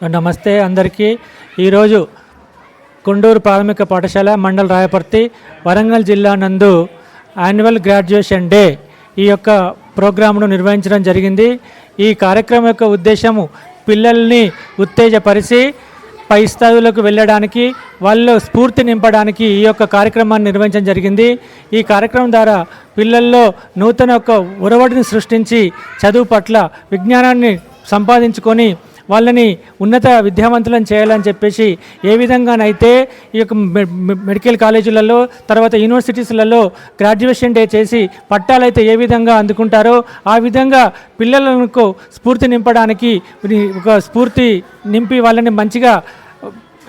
నమస్తే అందరికీ. ఈరోజు కుండూరు ప్రాథమిక పాఠశాల మండల రాయపర్తి వరంగల్ జిల్లా నందు యాన్యువల్ గ్రాడ్యుయేషన్ డే ఈ యొక్క ప్రోగ్రాంను నిర్వహించడం జరిగింది. ఈ కార్యక్రమం యొక్క ఉద్దేశము పిల్లల్ని ఉత్తేజపరిచి పై స్థాయిలకు వెళ్ళడానికి వాళ్ళు స్ఫూర్తి నింపడానికి ఈ యొక్క కార్యక్రమాన్ని నిర్వహించడం జరిగింది. ఈ కార్యక్రమం ద్వారా పిల్లల్లో నూతన ఒక ఉరవడిని సృష్టించి చదువు పట్ల విజ్ఞానాన్ని సంపాదించుకొని వాళ్ళని ఉన్నత విద్యావంతులను చేయాలని చెప్పేసి ఏ విధంగానైతే ఈ యొక్క మె- మె- మెడికల్ కాలేజీలలో తర్వాత యూనివర్సిటీస్లలో గ్రాడ్యుయేషన్ డే చేసి పట్టాలైతే ఏ విధంగా అందుకుంటారో ఆ విధంగా పిల్లలకు స్ఫూర్తి నింపడానికి ఒక స్ఫూర్తి నింపి వాళ్ళని మంచిగా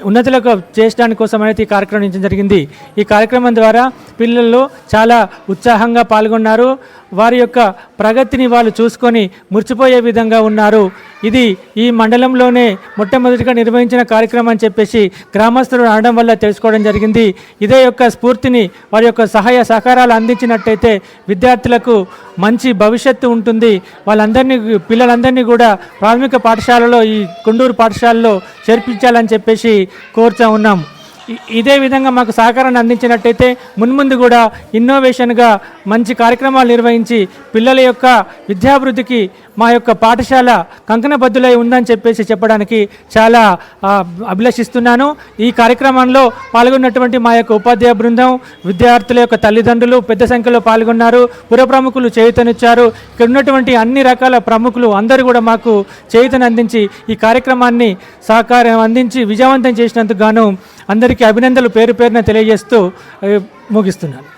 ఉన్నతులకు చేసడానికి కోసం అనేది ఈ కార్యక్రమం నుంచి జరిగింది. ఈ కార్యక్రమం ద్వారా పిల్లలు చాలా ఉత్సాహంగా పాల్గొన్నారు. వారి యొక్క ప్రగతిని వాళ్ళు చూసుకొని మురిచిపోయే విధంగా ఉన్నారు. ఇది ఈ మండలంలోనే మొట్టమొదటిగా నిర్వహించిన కార్యక్రమం అని చెప్పేసి గ్రామస్తులు అనడం వల్ల తెలుసుకోవడం జరిగింది. ఇదే యొక్క స్ఫూర్తిని వారి యొక్క సహాయ సహకారాలు అందించినట్టయితే విద్యార్థులకు మంచి భవిష్యత్తు ఉంటుంది. వాళ్ళందరినీ పిల్లలందరినీ కూడా ప్రాథమిక పాఠశాలలో ఈ కొండూరు పాఠశాలలో చేర్పించాలని చెప్పేసి కోరుతా ఉన్నాం. ఇదే విధంగా మాకు సహకారాన్ని అందించినట్టయితే మున్ముందు కూడా ఇన్నోవేషన్గా మంచి కార్యక్రమాలు నిర్వహించి పిల్లల యొక్క విద్యాభివృద్ధికి మా యొక్క పాఠశాల కంకణబద్ధులై ఉందని చెప్పేసి చెప్పడానికి చాలా అభిలషిస్తున్నాను. ఈ కార్యక్రమంలో పాల్గొన్నటువంటి మా యొక్క ఉపాధ్యాయ బృందం విద్యార్థుల యొక్క తల్లిదండ్రులు పెద్ద సంఖ్యలో పాల్గొన్నారు పుర ప్రముఖులు చేయుతనిచ్చారు. ఇక్కడ ఉన్నటువంటి అన్ని రకాల ప్రముఖులు అందరూ కూడా మాకు చేయుతను అందించి ఈ కార్యక్రమాన్ని సహకారం అందించి విజయవంతం చేసినందుకు గాను అందరికీ అభినందనలు పేరు పేరున తెలియజేస్తూ ముగిస్తున్నాను.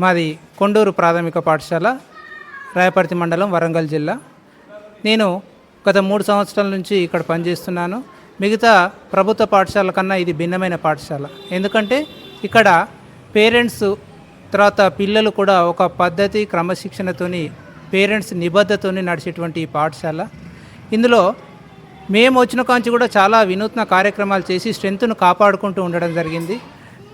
మాది కొండూరు ప్రాథమిక పాఠశాల రాయపర్తి మండలం వరంగల్ జిల్లా. నేను గత మూడు సంవత్సరాల నుంచి ఇక్కడ పనిచేస్తున్నాను. మిగతా ప్రభుత్వ పాఠశాల కన్నా ఇది భిన్నమైన పాఠశాల. ఎందుకంటే ఇక్కడ పేరెంట్స్ తర్వాత పిల్లలు కూడా ఒక పద్ధతి క్రమశిక్షణతోని పేరెంట్స్ నిబద్ధతోని నడిచేటువంటి ఈ పాఠశాల. ఇందులో మేము వచ్చిన కాంచి కూడా చాలా వినూత్న కార్యక్రమాలు చేసి స్ట్రెంత్ను కాపాడుకుంటూ ఉండడం జరిగింది.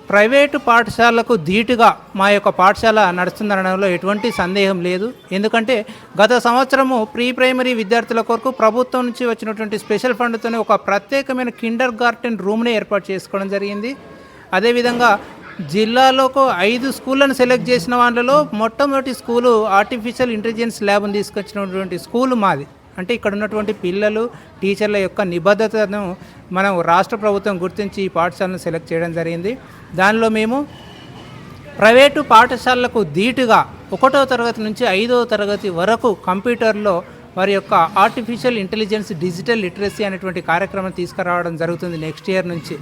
ప్రైవేటు పాఠశాలకు ధీటుగా మా యొక్క పాఠశాల నడుస్తుందనడంలో ఎటువంటి సందేహం లేదు. ఎందుకంటే గత సంవత్సరము ప్రీ ప్రైమరీ విద్యార్థుల కొరకు ప్రభుత్వం నుంచి వచ్చినటువంటి స్పెషల్ ఫండ్తోనే ఒక ప్రత్యేకమైన కిండర్ గార్టెన్ రూమ్ని ఏర్పాటు చేసుకోవడం జరిగింది. అదేవిధంగా జిల్లాలోకి ఐదు స్కూళ్ళను సెలెక్ట్ చేసిన వాళ్ళలో మొట్టమొదటి స్కూలు ఆర్టిఫిషియల్ ఇంటెలిజెన్స్ ల్యాబ్ని తీసుకొచ్చినటువంటి స్కూలు మాది. అంటే ఇక్కడ ఉన్నటువంటి పిల్లలు టీచర్ల యొక్క నిబద్ధతను మనం రాష్ట్ర ప్రభుత్వం గుర్తించి ఈ పాఠశాలను సెలెక్ట్ చేయడం జరిగింది. దానిలో మేము ప్రైవేటు పాఠశాలలకు ధీటుగా ఒకటో తరగతి నుంచి ఐదవ తరగతి వరకు కంప్యూటర్లో వారి యొక్క ఆర్టిఫిషియల్ ఇంటెలిజెన్స్ డిజిటల్ లిటరసీ అనేటువంటి కార్యక్రమం తీసుకురావడం జరుగుతుంది నెక్స్ట్ ఇయర్ నుంచి.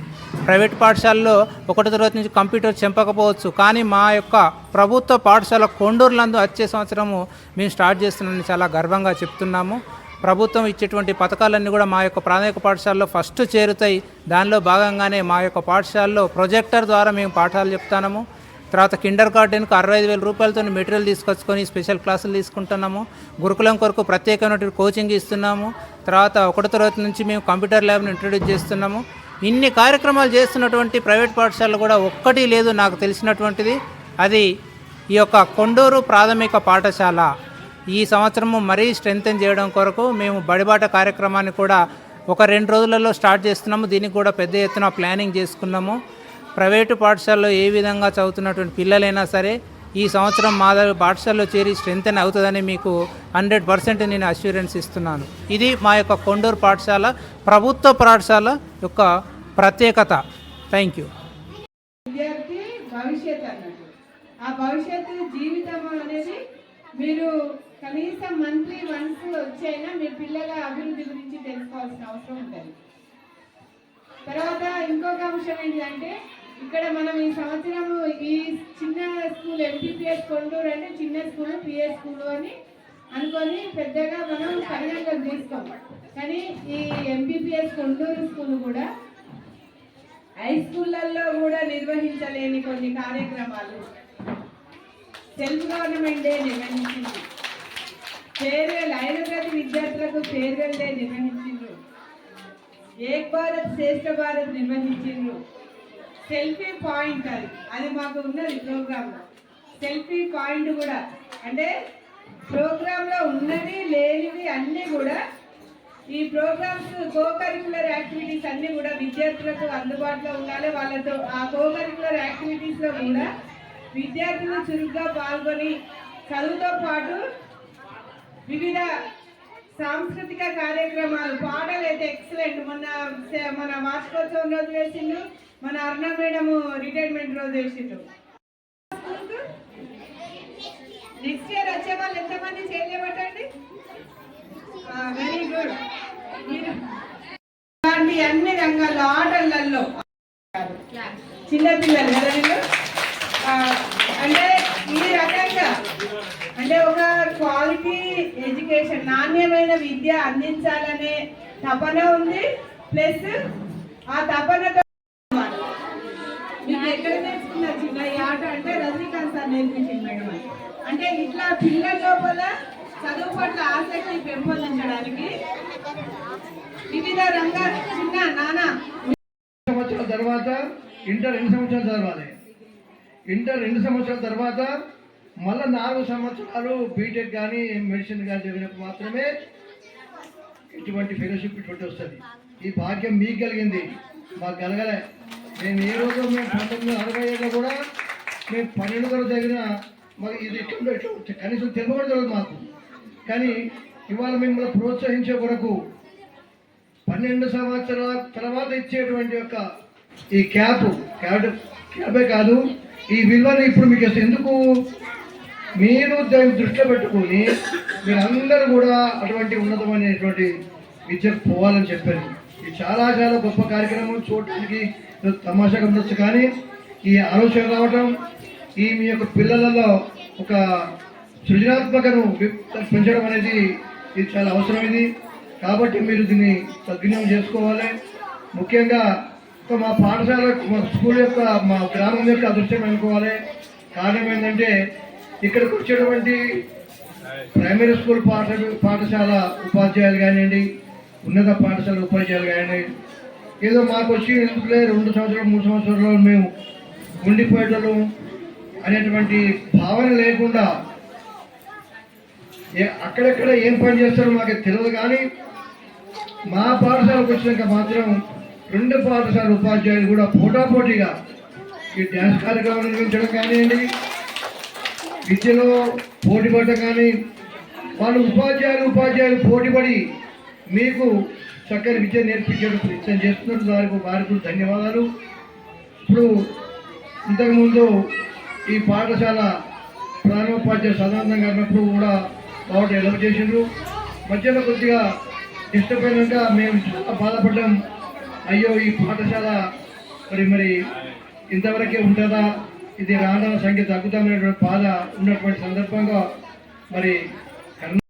ప్రైవేట్ పాఠశాలలో ఒకటో తరగతి నుంచి కంప్యూటర్ చెంపకపోవచ్చు కానీ మా యొక్క ప్రభుత్వ పాఠశాల కొండూరులందు వచ్చే సంవత్సరము మేము స్టార్ట్ చేస్తున్నామని చాలా గర్వంగా చెప్తున్నాము. ప్రభుత్వం ఇచ్చేటువంటి పథకాలన్నీ కూడా మా యొక్క ప్రాథమిక పాఠశాలలో ఫస్ట్ చేరుతాయి. దానిలో భాగంగానే మా యొక్క పాఠశాలలో ప్రొజెక్టర్ ద్వారా మేము పాఠాలు చెప్తాము తర్వాత కిండర్ గార్డెన్కు అరవై ఐదు వేల రూపాయలతో మెటీరియల్ తీసుకొచ్చుకొని స్పెషల్ క్లాసులు తీసుకుంటున్నాము. గురుకులం కొరకు ప్రత్యేకమైనటువంటి కోచింగ్ ఇస్తున్నాము. తర్వాత ఒకటి తరగతి నుంచి మేము కంప్యూటర్ ల్యాబ్ను ఇంట్రడ్యూస్ చేస్తున్నాము. ఇన్ని కార్యక్రమాలు చేస్తున్నటువంటి ప్రైవేట్ పాఠశాలలు కూడా ఒక్కటి లేదు నాకు తెలిసినటువంటిది. అది ఈ యొక్క కొండూరు ప్రాథమిక పాఠశాల. ఈ సంవత్సరము మరీ స్ట్రెంగ్తెన్ చేయడం కొరకు మేము బడిబాట కార్యక్రమాన్ని కూడా ఒక రెండు రోజులలో స్టార్ట్ చేస్తున్నాము. దీనికి కూడా పెద్ద ఎత్తున ప్లానింగ్ చేసుకున్నాము. ప్రైవేటు పాఠశాలలో ఏ విధంగా చదువుతున్నటువంటి పిల్లలైనా సరే ఈ సంవత్సరం మా పాఠశాలలో చేరి స్ట్రెంగ్తెన్ అవుతుందని మీకు హండ్రెడ్ పర్సెంట్ నేను అష్యూరెన్స్ ఇస్తున్నాను. ఇది మా యొక్క కొండూరు పాఠశాల ప్రభుత్వ పాఠశాల యొక్క ప్రత్యేకత. థ్యాంక్ యూ విద్యార్థి భవిష్యత్ అన్నట్టు. ఆ భవిష్యత్తు జీవితం అనేది మీరు కనీసం మంత్లీ వన్స్ వచ్చైనా మీ పిల్లల అభివృద్ధి గురించి తెలుసుకోవాల్సిన అవసరం ఉంటుంది. తర్వాత ఇంకొక అంశం ఏంటంటే ఇక్కడ మనం ఈ సంవత్సరం ఈ చిన్న స్కూల్ ఎంపీపీఎస్ కొండూరు అంటే చిన్న స్కూల్ పిఎస్ స్కూల్ అని అనుకొని పెద్దగా మనం పరిగణలోకి తీసుకోం. కానీ ఈ ఎంపీపీఎస్ కొండూరు స్కూల్ కూడా హై స్కూళ్ళల్లో కూడా నిర్వహించలేని కొన్ని కార్యక్రమాలు. సెల్ఫ్ గవర్నమెంట్ డే నిర్వహించింది. ఫేర్వెల్ ఐదో ప్రతి విద్యార్థులకు ఫేర్వెల్ డే నిర్వహించిండ్రు. ఏక్ భారత్ శ్రేష్ఠ భారత్ నిర్వహించిండ్రు. సెల్ఫీ పాయింట్ అది. అది మాకు ఉన్నది ప్రోగ్రాంలో సెల్ఫీ పాయింట్ కూడా. అంటే ప్రోగ్రాంలో ఉన్నవి లేనివి అన్నీ కూడా ఈ ప్రోగ్రామ్స్ కో కరికులర్ యాక్టివిటీస్ అన్నీ కూడా విద్యార్థులకు అందుబాటులో ఉండాలి. వాళ్ళతో ఆ కో కరికులర్ యాక్టివిటీస్లో కూడా విద్యార్థులు చురుగ్గా పాల్గొని చదువుతో పాటు వివిధ సాంస్కృతిక కార్యక్రమాలు పాటలు అయితే ఎక్సలెంట్ మొన్న సే- మన వార్షికోత్సవం రోజు వేసిండు మన అరుణ మేడం రిటైర్మెంట్ రోజు వేసిండు. నెక్స్ట్ ఇయర్ వచ్చే వాళ్ళు ఎంతమంది చేయలేబట్టండి వెరీ గుడ్ మీరు అన్ని రంగాల్లో ఆటలలో చిన్నపిల్లలు కదా వీళ్ళు ఆ, అంటే ఈ రకంగా అంటే ఒక క్వాలిటీ ఎడ్యుకేషన్ నాణ్యమైన విద్య అందించాలనే తపన ఉంది. ప్లస్ ఆ తపనతో మీకు ఎక్కడ నేర్చుకున్నారు చిన్న ఈ ఆట అంటే రజనీకాంత్ సార్ నేర్పించింది మేడం అంటే ఇట్లా పిల్లల లోపల చదువు పట్ల ఆసక్తి పెంపొందించడానికి వివిధ రంగాల చిన్న నానా సంవత్సరాల తర్వాత ఇంటర్ రెండు సంవత్సరాల తర్వాత. ఇంటర్ రెండు సంవత్సరాల తర్వాత మళ్ళీ నాలుగు సంవత్సరాలు బీటెక్ కానీ మెడిసిన్ కానీ చదివినప్పుడు మాత్రమే ఇటువంటి ఫెలోషిప్ ఇటువంటి వస్తుంది. ఈ భాగ్యం మీకు కలిగింది. మాకు కలగలే. నేను ఏ రోజు మేము పంతొమ్మిది అరవై ఏళ్ళలో కూడా మేము పన్నెండు తరగతి తగిన మాకు ఇది ఇట్లా ఇట్లా కనీసం తెలుగు మాకు. కానీ ఇవాళ మిమ్మల్ని ప్రోత్సహించే కొరకు పన్నెండు సంవత్సరాల తర్వాత ఇచ్చేటువంటి యొక్క ఈ క్యాప్ క్యాబ్ క్యాబే కాదు ఈ విలువని ఇప్పుడు మీకు అసలు ఎందుకు మీరు దాన్ని దృష్టిలో పెట్టుకొని మీరందరూ కూడా అటువంటి ఉన్నతమైనటువంటి విద్యకు పోవాలని చెప్పారు. ఇది చాలా చాలా గొప్ప కార్యక్రమం చూడటానికి ఏదో తమాషాగా ఉండొచ్చు కానీ ఈ ఆలోచన రావటం ఈ మీ యొక్క పిల్లలలో ఒక సృజనాత్మకను పెంచడం అనేది ఇది చాలా అవసరం ఇది కాబట్టి మీరు దీన్ని సద్వినియోగం చేసుకోవాలి. ముఖ్యంగా మా పాఠశాల మా స్కూల్ యొక్క మా గ్రామం యొక్క అదృష్టం అనుకోవాలి. కారణం ఏంటంటే ఇక్కడికి వచ్చేటువంటి ప్రైమరీ స్కూల్ పాఠ పాఠశాల ఉపాధ్యాయులు కానివ్వండి ఉన్నత పాఠశాల ఉపాధ్యాయులు కానివ్వండి ఏదో మాకు వచ్చి ఎందుకులే రెండు సంవత్సరాలు మూడు సంవత్సరాలు మేము ఉండిపోయేటోళ్ళం అనేటువంటి భావన లేకుండా ఏ- అక్కడెక్కడ ఏం పని చేస్తారో మాకు తెలియదు కానీ మా పాఠశాలకు వచ్చినాక మాత్రం రెండు పాఠశాల ఉపాధ్యాయులు కూడా పోటాపోటీగా ఈ డ్యాన్స్ కార్యక్రమం నిర్వహించడం కానివ్వండి విద్యలో పోటీ కానీ వాళ్ళు ఉపాధ్యాయులు ఉపాధ్యాయులు పోటీపడి మీకు చక్కని విద్య నేర్పించడం ప్రయత్నం చేస్తున్నారు వారికి వారికి ధన్యవాదాలు. ఇప్పుడు ఇంతకుముందు ఈ పాఠశాల ప్రధానోపాధ్యాయులు సదానందం ఉన్నప్పుడు కూడా బాగా ఎలవ చేసిండ్రు. మధ్యలో కొద్దిగా డిస్టర్బ్ అయినాక మేము చాలా బాధపడ్డాం. అయ్యో ఈ పాఠశాల మరి మరి ఇంతవరకే ఉంటుందా? ఇది రావడం సంఖ్య తగ్గుతామనేటువంటి బాధ ఉన్నటువంటి సందర్భంగా మరి